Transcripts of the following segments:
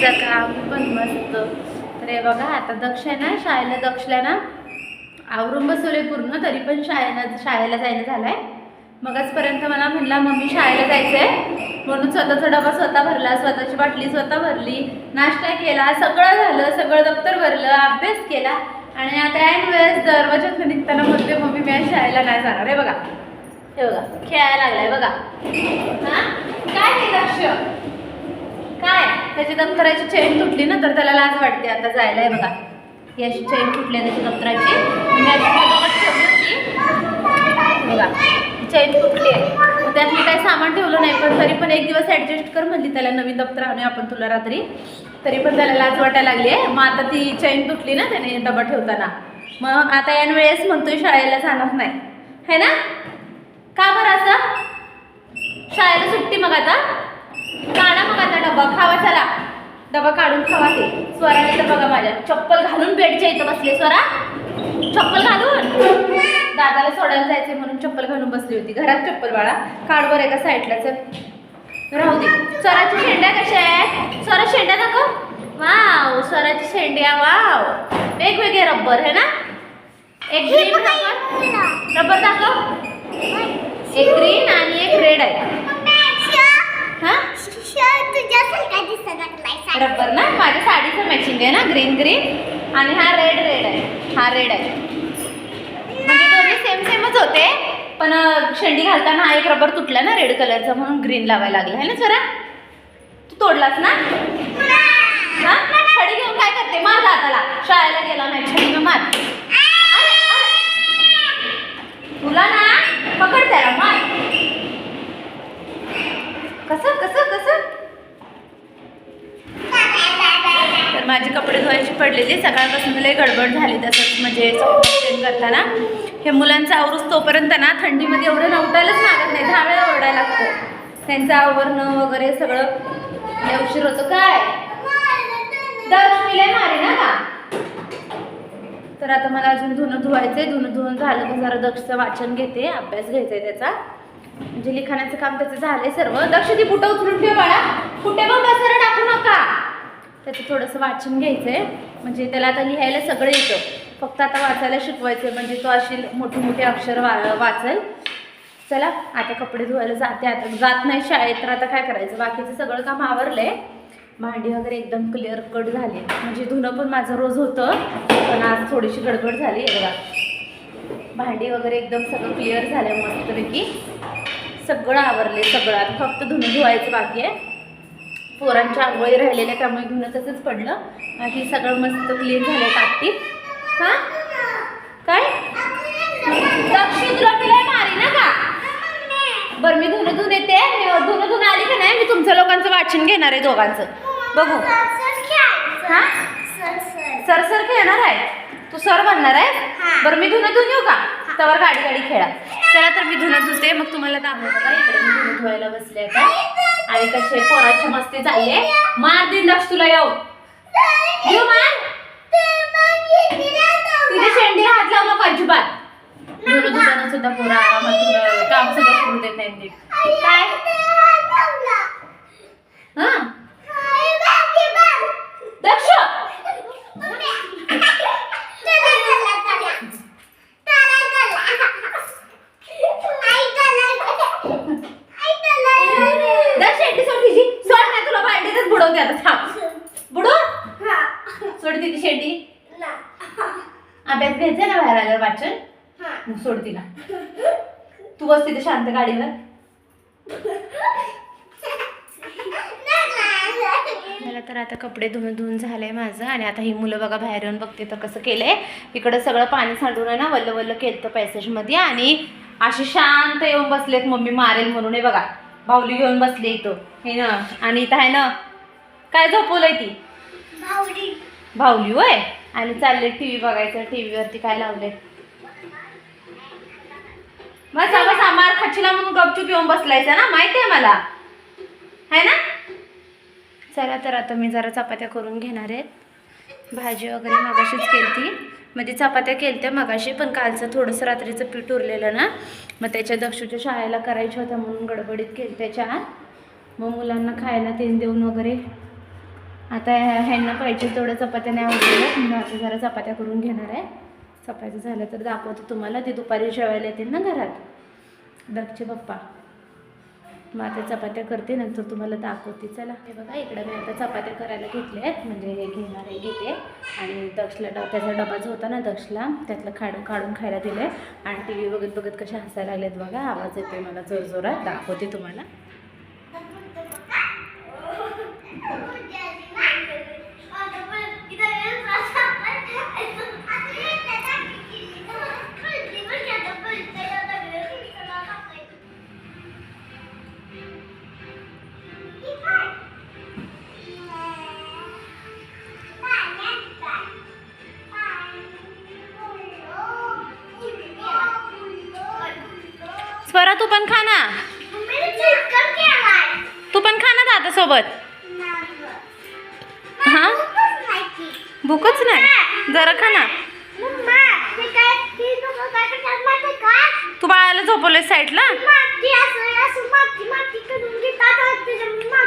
तुझं काम पण मस्त. तर हे बघा आता दक्ष आहे ना शाळेला दक्षला ना? आवरून बसवले पूर्ण तरी पण शाळेला शाळेला जायला झालाय. मगचपर्यंत मला म्हणला मम्मी शाळेला जायचंय. म्हणून स्वतःचा डबा स्वतः भरला स्वतःची बाटली स्वतः भरली नाश्ता केला सगळं झालं सगळं दप्तर भरलं अभ्यास केला. आणि आता ऐन वेळेस दरवाजात निघताना म्हणते मम्मी मी आज शाळेला नाही जाणार. आहे बघा. हे बघा खेळायला लागलाय बघा. हा? काय दक्ष? काय? त्याची दप्तराची चेन तुटली ना तर त्याला लाज वाटते आता जायला. आहे बघा. ही अशी चेन तुटली आहे त्याची दप्तराची. मी ठेवली होती बघा चेन तुटली आहे. त्यात मी काही सामान ठेवलं नाही पण तरी पण एक दिवस ॲडजस्ट कर म्हणली त्याला नवीन दप्तर आणूया आपण तुला रात्री. तरी पण त्याला लाज वाटायला लागली आहे. मग आता ती चेन तुटली ना त्याने डबा ठेवताना. मग आता यान वेळेस म्हणतोय शाळेला जाणार नाही. है ना? का बरं असं? शाळेला सुट्टी मग आता? काढा मग आता डबा डबा काढून खावा ते. स्वराने तर बघा माझ्या चप्पल घालून बेडच्या इथं बसले. स्वरा चप्पल घालून. दादाला सोडायला जायचे म्हणून चप्पल घालून बसली होती. घरात चप्पल बाळा. काढ बरं एका साईडला चल राहू दे. स्वराची शेंड्या कशा आहेत? स्वरा शेंड्या दाखव. वाव स्वराची शेंड्या वाव. वेगवेगळे रब्बर है ना? एक ग्रीन रबर. रबर दाखव. एक ग्रीन आणि एक रेड आहे? हा? रबर ना? माझ्या साडीचं मॅचिंग आहे ना? ग्रीन ग्रीन आणि हा रेड रेड आहे. हा रेड आहे. म्हणजे दोन्ही सेम सेमच होते. पण शेंडी घालताना हा एक रबर तुटला ना रेड कलरचा म्हणून ग्रीन लावायला लागला. आहे ना जरा? तू तोडलास ना? हा? छडी घेऊन काय करते? मार दाताला. शाळेला गेला नाही. छडी मार. तुला ना पकड त्याला मार. कसं कसं कसं? तर माझे कपडे धुवायची पडलेली सकाळपासून लय गडबड झाली तसंच म्हणजे करताना. हे मुलांचं आवरूस तोपर्यंत ना थंडीमध्ये एवढं नवटायलाच लागत नाही दहा वेळा ओरडायला लागतो. त्यांचं आवरणं वगैरे सगळं. उशीर होतो काय? दर्श मारे ना का? तर आता मला अजून धुणं धुवायचंय धुणं धुवून झालं की जरा दक्षचं वाचन घेते अभ्यास घ्यायचा आहे त्याचा. म्हणजे लिखाणाचं काम त्याचं झालंय सर्व. दक्ष ती कुठं उचलून ठेव बाळा. कुठे पण कसं टाकू नका. त्याचं थोडंसं वाचन घ्यायचं आहे म्हणजे त्याला आता लिहायला सगळं येतं. फक्त आता वाचायला शिकवायचं आहे म्हणजे तो अशी मोठे मोठे अक्षर वा वाचेल. चला आता कपडे धुवायला जाते. आता जात नाही शाळेत तर आता काय करायचं? बाकीचं सगळं काम आवरलं आहे भांडी वगैरे एकदम क्लिअर कट झाली. म्हणजे धुणं पण माझं रोज होतं. पण आज थोडीशी गडबड झाली. आहे बघा. भांडी वगैरे एकदम सगळं क्लिअर झालं मस्तपैकी. सगळं आवरले सगळं. आता फक्त धुणं धुवायचं बाकी आहे. पोरांच्या आंघोळी राहिलेल्या त्यामुळे धुणं तसंच पडलं. बाकी सगळं मस्त क्लीन झालं टाकटीप हां? काय? तुला मारी ना का? बरं मी धुणं धुवून येते. धुणं धुवून आली का नाही मी तुमच्या लोकांचं वाचन घेणार आहे दोघांचं. बघू. हां? सर सर खेळणार आहे? तू सर बनणार आहे? बरं मी धुणं धुवून येऊ का? त्यावर गाडी गाडी खेळा. चला तर मी धुणं धुते मग तुम्हाला दाखवतो इकडे मी धुणं धुवायला बसले आता. आणि कसे पोराची मस्ती चालली मार दिन दक्ष तुला येऊ. येऊ मार. तिथे शेंडीला हात लावला नको अजिबात. धुणं धुताना सुद्धा पोरा आरामात काम सुद्धा करू देत नाही काय हा दक्ष दक्ष शेंडी सोड तिची सोड नाही तुला बालडीतच बुडवते आता थांब बुडव सोड तिची शेंडी अभ्यास घ्यायचा ना बाहेर आल्यावर वाचन? मग सोड तिला. तू बस तिथे शांत गाडीवर. मला तर आता कपडे धुवून धुवून झालंय माझं आणि आता ही मुलं बघा बाहेर येऊन बघते तर कसं केलंय. इकडं सगळं पाणी सांडून आहे ना वल्ल वल्ल केलं पॅसेजमध्ये आणि अशी शांत येऊन बसलेत मम्मी मारेल म्हणून. हे बघा बाहुली घेऊन बसली इथं. हे ना आणि इथं आहे ना काय झोपवलंय ती? भाऊली होय? आणि चालले टी व्ही बघायचं टी व्हीवरती काय लावले? बसा बसा मार खचला म्हणून गपचूप येऊन बसलायचा ना माहिती आहे मला. आहे ना? चला तर आता मी जरा चपात्या करून घेणार आहेत भाजी वगैरे मगाशीच केलती. म्हणजे चपात्या केलत्या मगाशी पण कालचं थोडंसं रात्रीचं पीठ उरलेलं ना मग त्याच्या दक्षूच्या शाळेला करायच्या होत्या म्हणून गडबडीत केलत्या चहा. मग मुलांना खायला तेल देऊन वगैरे आता ह्यांना पाहिजे तेवढ्या चपात्या नाही आवडलेल्या म्हणून आता जरा चपात्या करून घेणार आहे. चपात्या झाल्या तर दाखवतो तुम्हाला. ते दुपारी जेवायला येतील ना घरात. दगचे पप्पा. मग आता चपात्या करते नंतर तुम्हाला दाखवते. चला. हे बघा इकडं मी आता चपात्या करायला घेतल्या आहेत. म्हणजे हे घेणार आहे घेते. आणि दक्षला ड त्याचा डबा जो होता ना दक्षला त्यातलं खाडून काढून खायला दिलं आहे आणि टी व्ही बघत बघत कसे हसायला लागलेत बघा. आवाज येते मला जोरजोरात. दाखवते तुम्हाला. स्वरा तू पण खा ना. तू पण खा ना दादा सोबत हा? भूकच नाही? जरा खा ना. तू बाळाला झोपवलंय साईडला?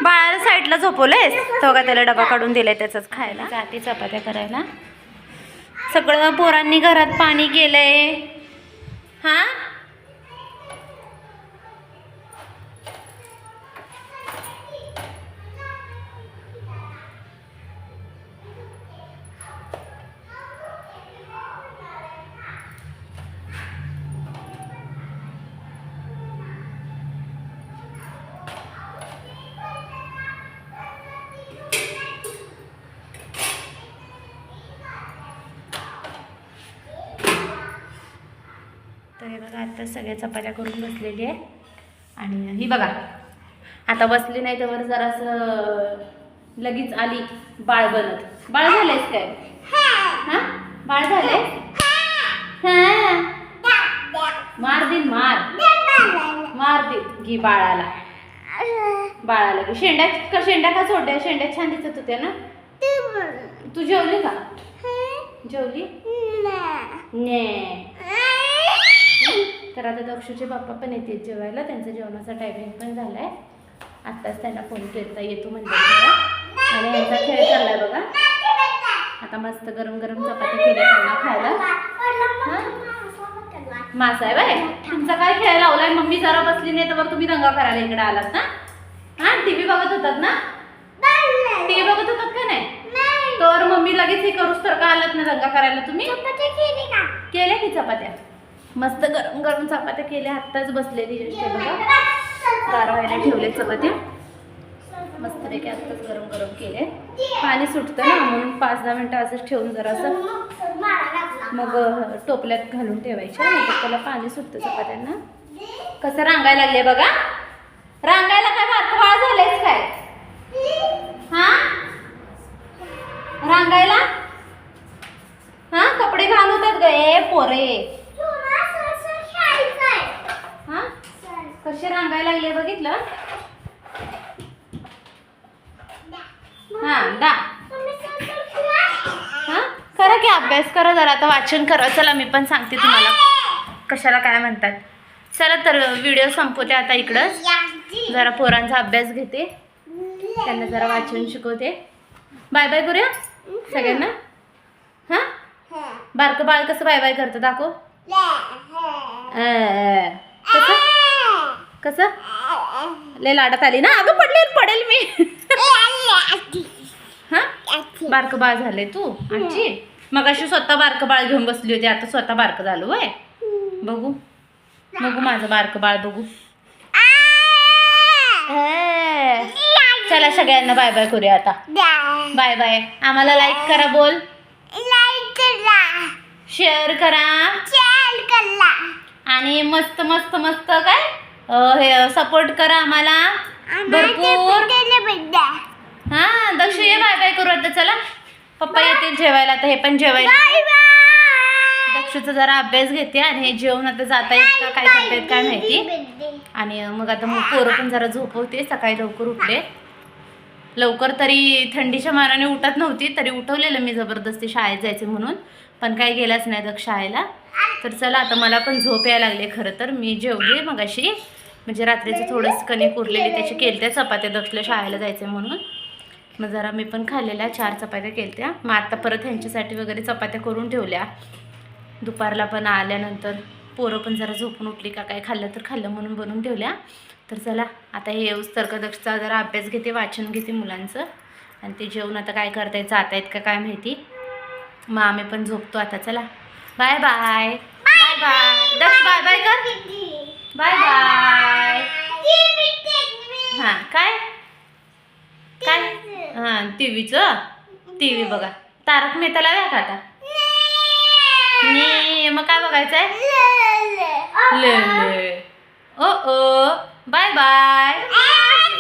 बाळाला साईडला झोपवलंयस? तो का त्याला डबा काढून दिलाय त्याचाच खायला? जाते चपात्या करायला. सगळं पोरांनी घरात पाणी केलंय हा? तर हे बघा आता सगळ्या चपात्या करून बसलेली आहे. आणि ही बघा आता बसली नाही तर जरासं लगेच आली बाळ बनत. बाळ झालेस काय? हा? बाळ झाले हा. मार दिन मार. मार दिन घी बाळाला. बाळाला घे. शेंड्या का शेंड्या का सोडल्या? शेंड्या छान दिसत होत्या ना? तू जेवली का? जेवली? ने. तर आता दक्षूचे बाप्पा पण येतील जेवायला. त्यांचा जेवणाचा टायमिंग पण झालाय. आत्ताच त्यांना फोन करता येतो म्हणजे. आणि यांचा खेळ चाललाय बघा. आता मस्त गरम गरम चपात्या केल्या त्यांना खायला. मासा आहे बाय तुमचा काय खेळ लावलाय? मम्मी जरा बसली नाही तर मग तुम्ही दंगा करायला इकडे आलात ना? हा? टीव्ही बघत होतात ना? टीव्ही बघत होतात का नाही? तर मम्मी लगेच हे करूच तर का आलात ना दंगा करायला तुम्ही? केल्या की चपात्या? मस्त गरम गरम चपात्या केल्या आत्ताच बसलेली बघा. गार व्हायला ठेवले चपात्या. मस्तपैकी आत्ताच गरम गरम केले. पाणी सुटतं ना म्हणून पाच दहा मिनटं असंच ठेवून जरासं. मग टोपल्यात घालून ठेवायच्या त्याला पाणी सुटतं चपात्यांना. कसं रांगायला लागले बघा. रांगायला काय बाळ झालंयच काय? हा? रांगायला? हा? कपडे घाण होतात गे. पोरे. हा? कसे रांगायला लागले बघितलं? हा दा. हा? करा की अभ्यास करा जरा आता वाचन करा. चला मी पण सांगते तुम्हाला. कशाला काय म्हणतात? चला तर व्हिडिओ संपवते आता इकडंच जरा पोरांचा अभ्यास घेते. त्यांना जरा वाचन शिकवते. बाय बाय करूया? सगळ्यांना? हा? बारकं बाळ कसं बाय बाय करतं दाखव. कसं? कसं? लय लाडात आली ना? अगं पडले पडेल मी. हा? बारकं बाळ झालंय तू आजी. मग अशी स्वतः बारकं बाळ घेऊन बसली होती आता स्वतः बारकं झालं वय. बघू. बघू माझं बारकं बाळ बघू. हे. चला सगळ्यांना बाय बाय करूया आता. बाय बाय आम्हाला लाईक करा बोल. शेअर करा. आणि मस्त मस्त मस्त काय? हे सपोर्ट करा आम्हाला. भरपूर. हा दक्ष ये बाय बाय करू आता चला. पप्पा येतील जेवायला आता हे पण जेवायला. दक्षचा जरा अभ्यास घेते आणि हे जेवण आता जाता येत का काय करता येत काय माहिती? आणि मग आता मग पोरं पण जरा झोपवते सकाळी लवकर उठले. लवकर तरी थंडीच्या मानाने उठत नव्हती तरी उठवलेलं मी जबरदस्ती शाळेत जायचे म्हणून. पण काही गेलाच नाही दक्ष शाळेला तर चला आता मला पण झोप यायला लागले खरं तर. मी जेवली मग अशी म्हणजे रात्रीचं थोडंसं कणिक उरलेली त्याची केली त्या चपात्या दक्षला शाळेला जायचं म्हणून. मग जरा मी पण खाल्लेल्या चार चपात्या केल्या मग आता परत ह्यांच्यासाठी वगैरे चपात्या करून ठेवल्या. दुपारला पण आल्यानंतर पोरं पण जरा झोपून उठली का काय खाल्लं तर खाल्लं म्हणून बनवून ठेवल्या. तर चला आता हे येऊस तर्कदक्षचा जरा अभ्यास घेते वाचन घेते मुलांचं. आणि ते जेवण आता काय करताय जात आहेत का काय माहिती. मग आम्ही पण झोपतो आता चला. Bye bye. Bye bye Daksh bye. Bye कर. Bye bye. हां काय? काय? हां टी व्हीचं टी व्ही बघा. तारक मेहता लाव्या का आता? ने मग काय बघायचं आहे ले. ले ओ ओ. Bye bye.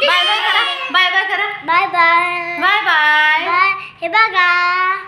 बाय बाय करा. बाय बाय करा. Bye bye. Bye bye. Bye. हे बघा.